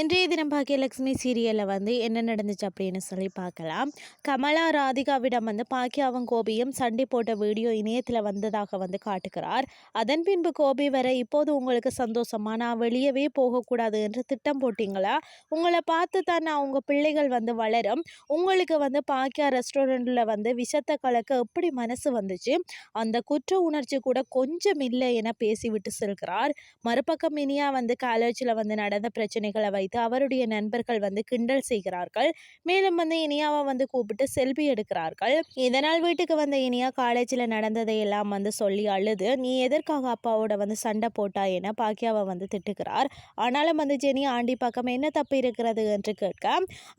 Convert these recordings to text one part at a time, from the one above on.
இன்றைய தினம் பாக்கியலட்சுமி சீரியலில் வந்து என்ன நடந்துச்சு அப்படின்னு சொல்லி பார்க்கலாம். கமலா ராதிகாவிடம் வந்து பாக்கியாவும் கோபியும் சண்டை போட்ட வீடியோ இணையத்தில் வந்ததாக வந்து காட்டுகிறார். அதன் பின்பு கோபி வர இப்போது உங்களுக்கு சந்தோஷமா? நான் வெளியவே போகக்கூடாது என்று திட்டம் போட்டிங்களா? உங்களை பார்த்து தான் நான் உங்கள் பிள்ளைகள் வந்து வளரும். உங்களுக்கு வந்து பாக்கியா ரெஸ்டாரண்ட்டில் வந்து விஷத்தை கலக்க எப்படி மனசு வந்துச்சு? அந்த குற்ற உணர்ச்சி கூட கொஞ்சம் இல்லை என பேசிவிட்டு செல்கிறார். மறுபக்கம் இனியா வந்து காலேஜில் வந்து நடந்த பிரச்சனைகளை வைத்து அவருடைய நண்பர்கள் வந்து கிண்டல் செய்கிறார்கள். மேலும் வந்து இனியாவை வந்து கூப்பிட்டு செல்ஃபி எடுக்கிறார்கள். இதனால் வீட்டுக்கு வந்த இனியா காலேஜில் நடந்ததை எல்லாம் வந்து சொல்லி அழுது நீ எதற்காக அப்பாவோட வந்து சண்டை போட்டா என பாக்கியாவை வந்து திட்டுகிறார். ஆனாலும் வந்து ஜெனி ஆண்டி பக்கம் என்ன தப்பு இருக்கிறது? என்று கேட்க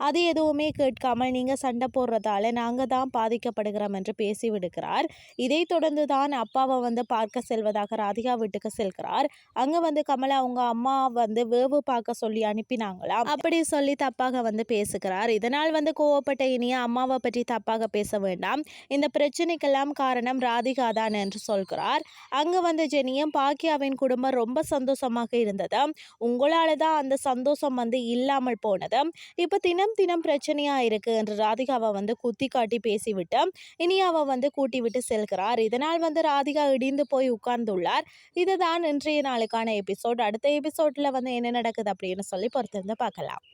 அது எதுவுமே கேட்காமல் நீங்கள் சண்டை போடுறதால நாங்கள் தான் பாதிக்கப்படுகிறோம் என்று பேசிவிடுகிறார் இதை தொடர்ந்து தான் அப்பாவை வந்து பார்க்க செல்வதாக ராதிகா வீட்டுக்கு செல்கிறார். அங்கே வந்து கமலா அவங்க அம்மா வந்து வேவு பார்க்க சொல்லி அனுப்பி அனுப்பினாங்களாம் அப்படி சொல்லி தப்பாக வந்து பேசுகிறார். இதனால் வந்து கோவப்பட்ட இனியா அம்மாவை பற்றி தப்பாக பேச வேண்டாம். இந்த பிரச்சனைக்கெல்லாம் காரணம் ராதிகா தான் என்று சொல்கிறார். அங்கு வந்து ஜெனியும் பாக்கியாவின் குடும்பம் ரொம்ப சந்தோஷமாக இருந்தது உங்களால தான் அந்த சந்தோஷம் வந்து இல்லாமல் போனது இப்போ தினம் தினம் பிரச்சனையா இருக்கு என்று ராதிகாவை வந்து குத்தி காட்டி பேசிவிட்டு இனியாவை வந்து கூட்டி விட்டு செல்கிறார். இதனால் வந்து ராதிகா இடிந்து போய் உட்கார்ந்துள்ளார். இதுதான் இன்றைய நாளுக்கான எபிசோட். அடுத்த எபிசோட்ல வந்து என்ன நடக்குது அப்படின்னு சொல்லி பொறுத்திருந்து பார்க்கலாம்